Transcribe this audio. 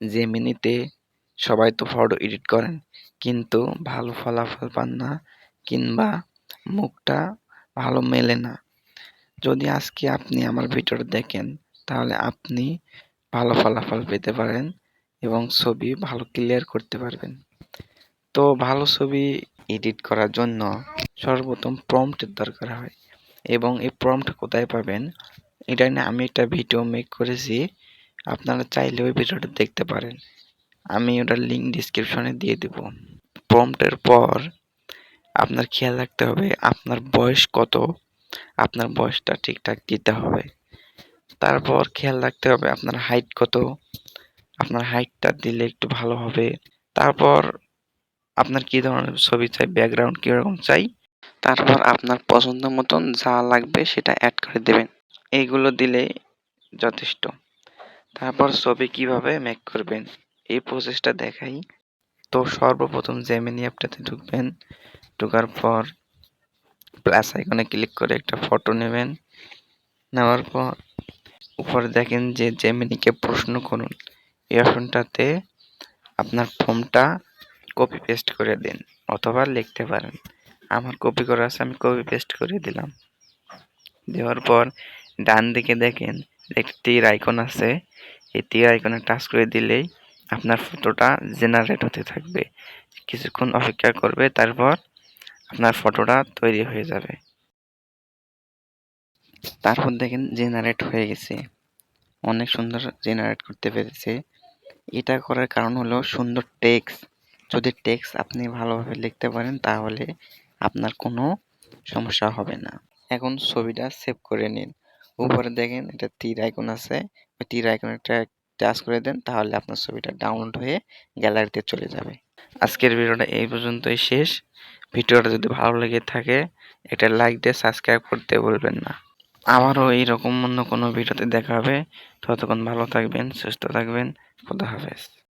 জেমিনিতে সবাই তো photo edit করেন, কিন্তু ভালো ফলাফল পান না কিংবা মুখটা ভালো মেলে না। যদি আজকে আপনি আমার ভিডিওটা দেখেন, তাহলে আপনি ভালো ফলাফল পেতে পারেন এবং ছবি ভালো ক্লিয়ার করতে পারবেন। তো ভালো ছবি এডিট করার জন্য সর্বপ্রথম প্রম্পটের দরকার হয় এবং এই প্রম্পট কোথায় পাবেন, এটা নিয়ে আমি একটা ভিডিও মেক করেছি। আপনারা চাইলে ওই ভিডিওটা দেখতে পারেন। আমি ওটার লিঙ্ক ডিসক্রিপশনে দিয়ে দেব। প্রম্পটের পর আপনার খেয়াল রাখতে হবে আপনার বয়স কত, আপনার বয়সটা ঠিকঠাক দিতে হবে। তারপর খেয়াল রাখতে হবে আপনার হাইট কত, আপনার হাইটটা দিলে একটু ভালো হবে। তারপর আপনার কি ধরনের ছবি চাই ব্যাকগ্রাউন্ড কীরকম চাই, তারপর আপনার পছন্দ মতন যা লাগবে সেটা অ্যাড করে দেবেন। এইগুলো দিলে যথেষ্ট। তারপর ছবি কীভাবে মেক করবেন? এই প্রসেসটা দেখাই। তো সর্বপ্রথম জেমিনি অ্যাপটাতে ঢুকবেন। ঢোকার পর প্লাস আইকনে ক্লিক করে একটা ফটো নেবেন। নেওয়ার পর উপরে দেখেন যে জেমিনিকে প্রশ্ন করুন। এই অপশনটাতে আপনার ফর্মটা কপি পেস্ট করে দিন অথবা লিখতে পারেন। আমার কপি করা আছে, আমি কপি পেস্ট করে দিলাম। দেওয়ার পর ডান দিকে দেখেন একটি তীর আইকন আছে তীর আইকনে টাচ করে দিলেই আপনার ফটোটা জেনারেট হতে থাকবে। কিছুক্ষণ অপেক্ষা করবে, তারপর আপনার ফটোটা তৈরি হয়ে যাবে। তারপর দেখেন জেনারেট হয়ে গেছে। অনেক সুন্দর জেনারেট করতে পেরেছে। এটা করার কারণ হলো সুন্দর টেক্স যদি টেক্স আপনি ভালোভাবে লিখতে পারেন, তাহলে আপনার কোনো সমস্যা হবে না। এখন ছবিটা সেভ করে নিন। উপরে দেখেন এটা তীর আইকন আছে। ওই তীর একটা টাচ করে দেন, তাহলে আপনার ছবিটা ডাউনলোড হয়ে গ্যালারিতে চলে যাবে। আজকের ভিডিওটা এই পর্যন্তই শেষ। ভিডিওটা যদি ভালো লেগে থাকে এটা লাইক দিয়ে সাবস্ক্রাইব করতে বলবেন না। আবারও এইরকম অন্য কোনো ভিডিওতে দেখা হবে। ততক্ষণ ভালো থাকবেন, সুস্থ থাকবেন। খুদা হাফেজ।